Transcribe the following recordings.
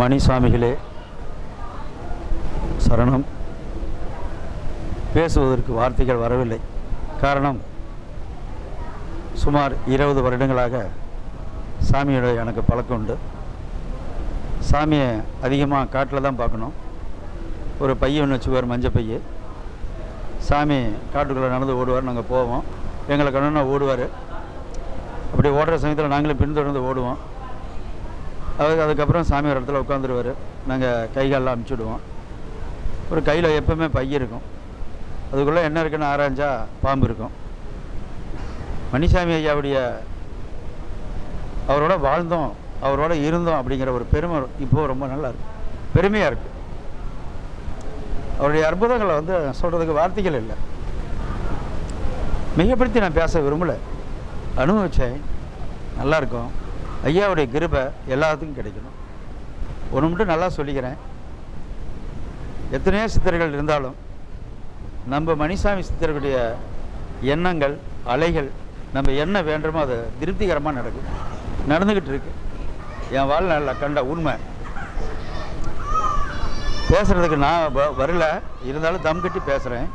மணி சுவாமிகளே சரணம். பேசுவதற்கு வார்த்தைகள் வரவில்லை. காரணம் சுமார் இருபது வருடங்களாக சாமியோட எனக்கு பழக்கம் உண்டு. சாமியை அதிகமாக காட்டில் தான் பார்க்கணும். ஒரு பையன் ஒன்று வச்சுக்குவார் மஞ்சள் பைய சாமி காட்டுக்குள்ளே நடந்து ஓடுவார் நாங்கள் போவோம். எங்களை கண்ணா ஓடுவார். அப்படி ஓடுற சமயத்தில் நாங்களும் பின்தொடர்ந்து ஓடுவோம். அதுக்கு அதுக்கப்புறம் சாமி ஒரு இடத்துல உட்காந்துருவார். நாங்கள் கை காலெலாம் அமுச்சுடுவோம் ஒரு கையில் எப்பவுமே பை இருக்கும். அதுக்குள்ளே என்ன இருக்குன்னு ஆராய்ஞ்சா பாம்பு இருக்கும். மணிசாமி ஐயாவுடைய அவரோட வாழ்ந்தோம் அவரோட இருந்தோம் அப்படிங்கிற ஒரு பெருமை இப்போது ரொம்ப நல்லா இருக்கு. பெருமையாக இருக்குது அவருடைய அற்புதங்களை வந்து சொல்கிறதுக்கு வார்த்தைகள் இல்லை. மிகப்படுத்தி நான் பேச விரும்பலை. அனுபவித்தேன் நல்லா இருக்கும். ஐயாவுடைய கிருபை எல்லாத்துக்கும் கிடைக்கணும். ஒன்று மட்டும் நல்லா சொல்லிக்கிறேன். எத்தனையோ சித்தர்கள் இருந்தாலும் நம்ம மணிசாமி சித்தர்களுடைய எண்ணங்கள் அலைகள் நம்ம என்ன வேண்டுமோ அது திருப்திகரமாக நடக்கும். நடந்துக்கிட்டு இருக்கு. என் வாழ்நாளில் கண்ட உண்மை. பேசுகிறதுக்கு நான் வ- வரல. இருந்தாலும் தம் கட்டி பேசுகிறேன்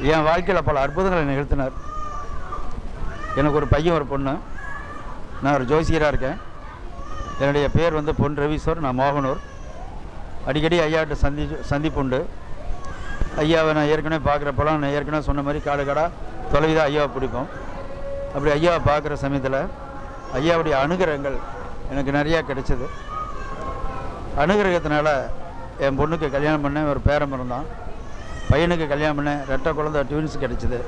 என் வாழ்க்கையில் பல அற்புதங்களை நிகழ்த்தினார். எனக்கு ஒரு பையன் ஒரு பொண்ணு. நான் ஒரு ஜோசியராக இருக்கேன். என்னுடைய பேர் வந்து பொன் ரவீஸ்வர் நான் மோகனூர். அடிக்கடி ஐயாட்ட சந்தி சந்திப்புண்டு ஐயாவை நான் ஏற்கனவே பார்க்குறப்பெல்லாம் நான் ஏற்கனவே சொன்ன மாதிரி காடு காடா தொலைவிதான் ஐயாவை பிடிக்கும் அப்படி ஐயாவை பார்க்குற சமயத்தில் ஐயாவுடைய அனுகிரகங்கள் எனக்கு நிறையா கிடைச்சிது. அனுகிரகத்தினால என் பொண்ணுக்கு கல்யாணம் பண்ணேன் ஒரு பேரம் இருந்தான். பையனுக்கு கல்யாணம் பண்ணேன் ரெட்டை குழந்தை ட்வின்ஸ் கிடைச்சிது.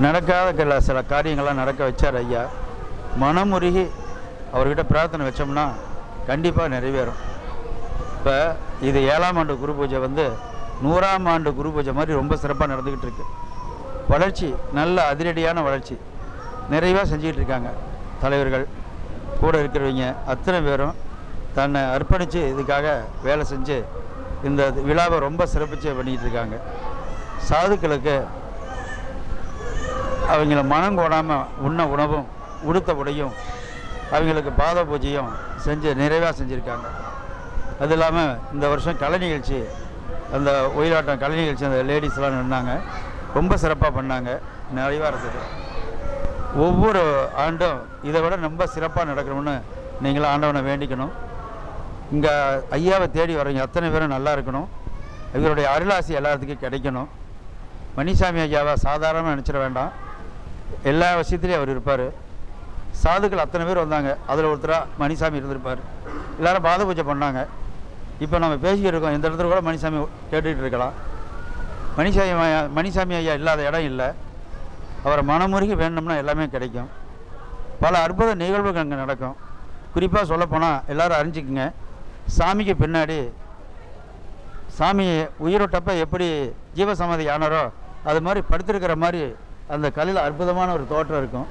நடக்காத சில காரியங்கள்லாம் நடக்க வச்சார் ஐயா. மனமுருகி அவர்கிட்ட பிரார்த்தனை வச்சோம்னா கண்டிப்பாக நிறைவேறும். இப்போ இது ஏழாம் ஆண்டு குரு பூஜை வந்து நூறாம் ஆண்டு குரு பூஜை மாதிரி ரொம்ப சிறப்பாக நடந்துக்கிட்டு இருக்கு. வளர்ச்சி நல்ல அதிரடியான வளர்ச்சி. நிறைவாக செஞ்சுக்கிட்டு இருக்காங்க தலைவர்கள். கூட இருக்கிறவங்க அத்தனை பேரும் தன்னை அர்ப்பணித்து இதுக்காக வேலை செஞ்சு இந்த விழாவை ரொம்ப சிறப்பிச்சு பண்ணிக்கிட்டு இருக்காங்க. சாதுக்களுக்கு அவங்கள மனம் கோடாமல் உண்ண உணவும் உடுத்த உடையும் அவங்களுக்கு பாத பூஜையும் செஞ்சு நிறைவாக செஞ்சுருக்காங்க. அது இல்லாமல் இந்த வருஷம் கலை நிகழ்ச்சி அந்த ஒயிலாட்டம் கலை நிகழ்ச்சி அந்த லேடிஸ்லாம் நின்னாங்க. ரொம்ப சிறப்பாக பண்ணாங்க. நிறைவாக இருந்தது ஒவ்வொரு ஆண்டும் இதை விட ரொம்ப சிறப்பாக நடக்கணும்னு நீங்களும் ஆண்டவனை வேண்டிக்கணும். இங்கே ஐயாவை தேடி வரவங்க அத்தனை பேரும் நல்லா இருக்கணும். இவருடைய அருளாசி எல்லாத்துக்கும் கிடைக்கணும். மணிசாமி ஐயாவை சாதாரணமாக நினச்சிட வேண்டாம். எல்லா விஷயத்துலேயும் அவர் இருப்பார். சாதுக்கள் அத்தனை பேர் வந்தாங்க. அதில் ஒருத்தராக மணிசாமி இருந்திருப்பார். எல்லாரும் பாத பூஜை பண்ணாங்க. இப்போ நம்ம பேசிக்கிட்டு இருக்கோம். இந்த இடத்துல கூட மணிசாமி கேட்டுக்கிட்டு இருக்கலாம். மணிசாமி ஐயா மணிசாமி ஐயா இல்லாத இடம் இல்லை. அவரை மனமுருகி வேணும்னா எல்லாமே கிடைக்கும். பல அற்புத நிகழ்வுகள் அங்கே நடக்கும். குறிப்பாக சொல்லப்போனால் எல்லாரும் அறிஞ்சிக்கங்க. சாமிக்கு பின்னாடி சாமி உயிரோட்டப்ப எப்படி ஜீவசமாதி ஆனாரோ அது மாதிரி படுத்திருக்கிற மாதிரி அந்த கலையில் அற்புதமான ஒரு தோற்றம் இருக்கும்.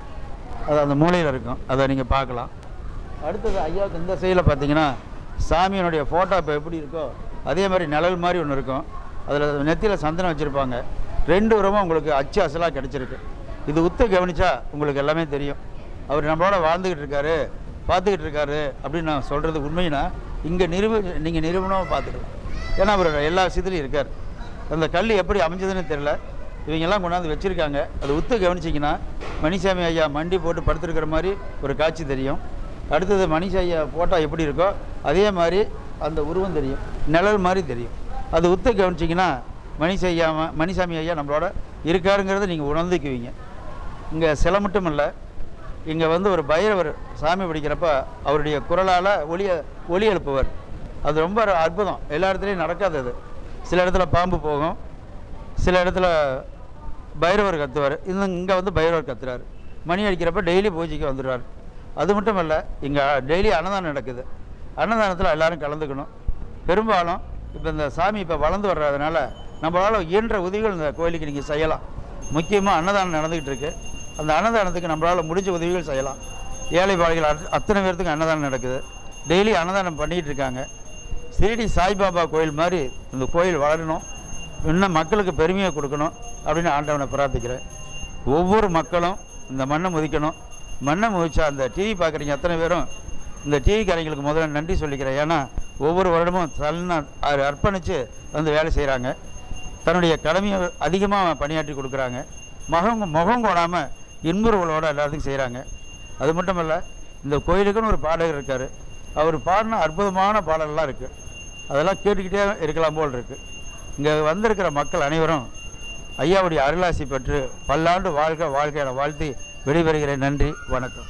அது அந்த மூலையில் இருக்கும். அதை நீங்கள் பார்க்கலாம். அடுத்தது ஐயாவுக்கு இந்த சைடில் பார்த்தீங்கன்னா சாமியினுடைய ஃபோட்டோ இப்போ எப்படி இருக்கோ அதே மாதிரி நிழல் மாதிரி ஒன்று இருக்கும். அதில் நெத்தியில் சந்தனம் வச்சுருப்பாங்க. ரெண்டு உரமும் உங்களுக்கு அச்சு அசலாக கிடச்சிருக்கு. இது உத்து கவனித்தா உங்களுக்கு எல்லாமே தெரியும். அவர் நம்மளோட வாழ்ந்துக்கிட்டு இருக்காரு பார்த்துக்கிட்டு இருக்காரு அப்படின்னு நான் சொல்கிறது உண்மைன்னா இங்கே நிரூப நீங்கள் நிரூபணமாக பார்த்துக்கலாம். ஏன்னா அவர் எல்லா விஷயத்துலையும் இருக்கார். அந்த கல் எப்படி அமைஞ்சதுன்னு தெரில இவங்கெல்லாம் கொண்டாந்து வச்சுருக்காங்க. அது உத்து கவனிச்சிங்கன்னா மணிசாமி ஐயா மண்டி போட்டு படுத்துருக்கிற மாதிரி ஒரு காட்சி தெரியும். அடுத்தது மணிஷ ஐயா ஃபோட்டோ எப்படி இருக்கோ அதே மாதிரி அந்த உருவம் தெரியும். நிழல் மாதிரி தெரியும். அது உத்து கவனிச்சிங்கன்னா மணிஷ ஐயா மணிசாமி ஐயா நம்மளோட இருக்காருங்கிறத நீங்கள் உணர்ந்துக்குவீங்க. இங்கே சில மட்டும் இல்லை இங்கே வந்து ஒரு பைரவர் சாமி பிடிக்கிறப்ப அவருடைய குரலால் ஒளிய ஒளி எழுப்புவர். அது ரொம்ப அற்புதம். எல்லா இடத்துலையும் நடக்காது அது. சில இடத்துல பாம்பு போகும். சில இடத்துல பைரவர் கத்துவார். இன்னும் இங்கே வந்து பைரவர் கத்துறாரு. மணி அடிக்கிறப்ப டெய்லி பூஜைக்கு வந்துடுவார் அது மட்டும் இல்லை இங்கே டெய்லி அன்னதானம் நடக்குது. அன்னதானத்தில் எல்லோரும் கலந்துக்கணும். பெரும்பாலும் இப்போ இந்த சாமி இப்போ வளர்ந்து வர்றதுனால நம்மளால் இயன்ற உதவிகள் இந்த கோயிலுக்கு நீங்கள் செய்யலாம். முக்கியமாக அன்னதானம் நடந்துக்கிட்டு இருக்கு. அந்த அன்னதானத்துக்கு நம்மளால் முடிஞ்ச உதவிகள் செய்யலாம். ஏழை பாளைகள் அத்தனை பேர்த்துக்கு அன்னதானம் நடக்குது. டெய்லி அன்னதானம் பண்ணிக்கிட்டு இருக்காங்க. சிரிடி சாய்பாபா கோயில் மாதிரி இந்த கோயில் வளரணும். இன்னும் மக்களுக்கு பெருமையை கொடுக்கணும். அப்படின்னு ஆண்டவனை பிரார்த்திக்கிறேன். ஒவ்வொரு மக்களும் இந்த மண்ணை முதிக்கணும். மண்ணை முதிச்சா அந்த டிவி பார்க்குறீங்க அத்தனை பேரும் இந்த டிவிக்காரங்களுக்கு முதல்ல நன்றி சொல்லிக்கிறேன். ஏன்னா ஒவ்வொரு வருடமும் தன்னை அர்ப்பணித்து வந்து வேலை செய்கிறாங்க தன்னுடைய கடமையை அதிகமாக பணியாற்றி கொடுக்குறாங்க. முகம் முகம் கோடாமல் இன்புறவளோட எல்லாத்துக்கும் செய்கிறாங்க அது மட்டும் இல்லை இந்த கோயிலுக்குன்னு ஒரு பாடகர் இருக்கார். அவர் பாடின அற்புதமான பாடல்லாம் இருக்குது அதெல்லாம் கேட்டுக்கிட்டே இருக்கலாம் போல் இருக்குது இங்கே வந்திருக்கிற மக்கள் அனைவரும் ஐயாவுடைய அருளாசி பெற்று பல்லாண்டு வாழ்க வாழ்க என வாழ்த்தி விடைபெறுகிறேன். நன்றி வணக்கம்.